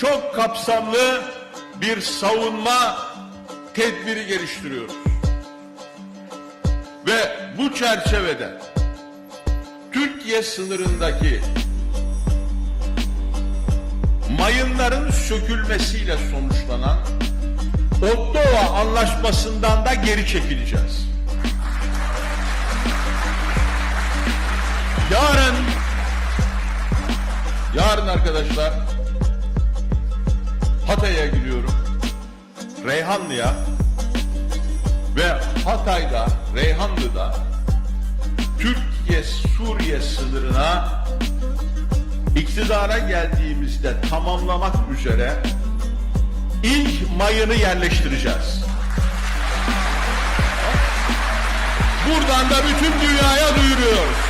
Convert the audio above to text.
çok kapsamlı bir savunma tedbiri geliştiriyoruz. Ve bu çerçevede Türkiye sınırındaki mayınların sökülmesiyle sonuçlanan Ottawa Anlaşması'ndan da geri çekileceğiz. Yarın yarın arkadaşlar Hatay'a gidiyorum. Reyhanlı'ya ve Hatay'da, Reyhanlı'da Türkiye-Suriye sınırına iktidara geldiğimizde tamamlamak üzere ilk mayını yerleştireceğiz. Buradan da bütün dünyaya duyuruyoruz.